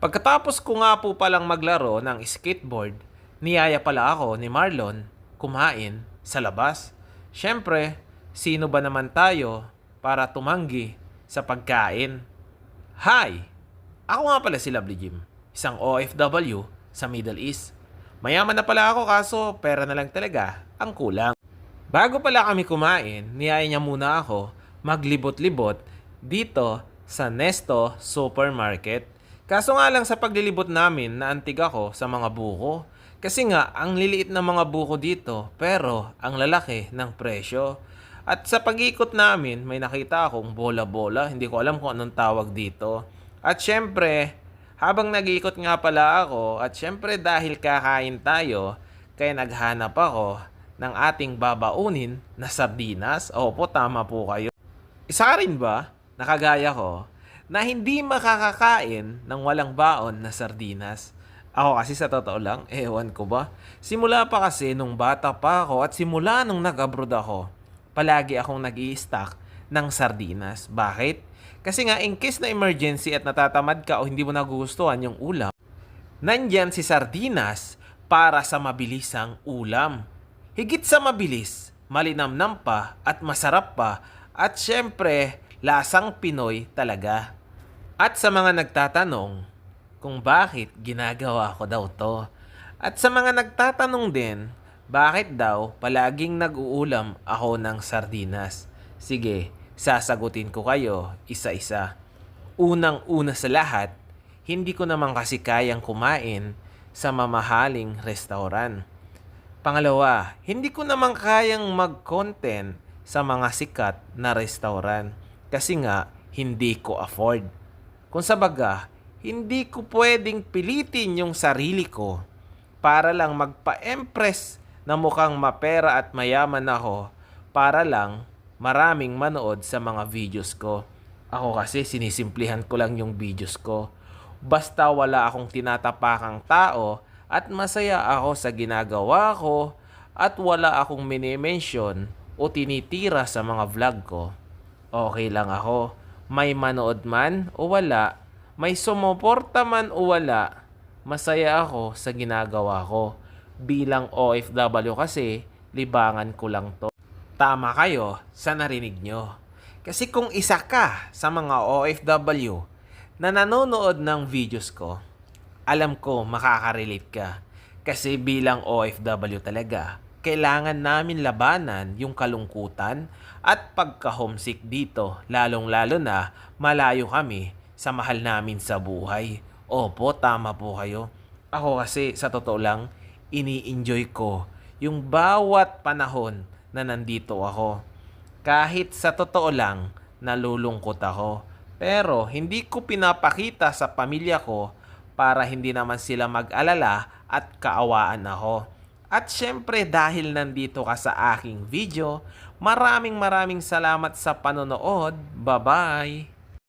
Pagkatapos ko nga po palang maglaro ng skateboard, niyaya pala ako ni Marlon kumain sa labas. Siyempre, sino ba naman tayo para tumanggi sa pagkain? Hi! Ako nga pala si Lovely Jim, isang OFW sa Middle East. Mayaman na pala ako kaso pera na lang talaga ang kulang. Bago pala kami kumain, niyaya niya muna ako maglibot-libot dito sa Nesto Supermarket. Kaso nga lang sa paglilibot namin, naantig ako sa mga buko. Kasi nga, ang liliit ng mga buko dito, pero ang lalaki ng presyo. At sa pag-ikot namin, may nakita akong bola-bola. Hindi ko alam kung anong tawag dito. At syempre, habang nag-iikot nga pala ako, at syempre dahil kakain tayo, kaya naghanap ako ng ating babaunin na sardinas. Opo, tama po kayo. Isa ka rin ba, nakagaya ko, na hindi makakakain ng walang baon na sardinas? Ako kasi sa totoo lang, ewan ko ba. Simula pa kasi nung bata pa ako at simula nung nag-abroad ako, palagi akong nag stock ng sardinas. Bakit? Kasi nga in case na emergency at natatamad ka o hindi mo nagugustuhan yung ulam, nandyan si sardinas para sa mabilisang ulam. Higit sa mabilis, malinamnam pa at masarap pa at syempre lasang Pinoy talaga. At sa mga nagtatanong kung bakit ginagawa ko daw to. At sa mga nagtatanong din, bakit daw palaging nag-uulam ako ng sardinas? Sige, sasagutin ko kayo isa-isa. Unang-una sa lahat, hindi ko naman kasi kayang kumain sa mamahaling restaurant. Pangalawa, hindi ko naman kayang mag-content sa mga sikat na restaurant kasi nga hindi ko afford. Kung sa hindi ko pwedeng pilitin yung sarili ko para lang magpa-empress na mukhang mapera at mayaman ako para lang maraming manood sa mga videos ko. Ako kasi sinisimplihan ko lang yung videos ko. Basta wala akong tinatapakang tao at masaya ako sa ginagawa ko at wala akong minimension o tinitira sa mga vlog ko. Okay lang ako. May manood man o wala, may sumuporta man o wala, masaya ako sa ginagawa ko. Bilang OFW kasi, libangan ko lang to. Tama kayo sa narinig nyo. Kasi kung isa ka sa mga OFW na nanonood ng videos ko, alam ko makakarelate ka. Kasi bilang OFW talaga, kailangan namin labanan yung kalungkutan at pagka-homesick dito, lalong-lalo na malayo kami sa mahal namin sa buhay. Opo, tama po kayo. Ako kasi sa totoo lang, ini-enjoy ko yung bawat panahon na nandito ako. Kahit sa totoo lang, nalulungkot ako. Pero hindi ko pinapakita sa pamilya ko para hindi naman sila mag-alala at kaawaan ako. At syempre dahil nandito ka sa aking video, maraming maraming salamat sa panonood. Bye-bye!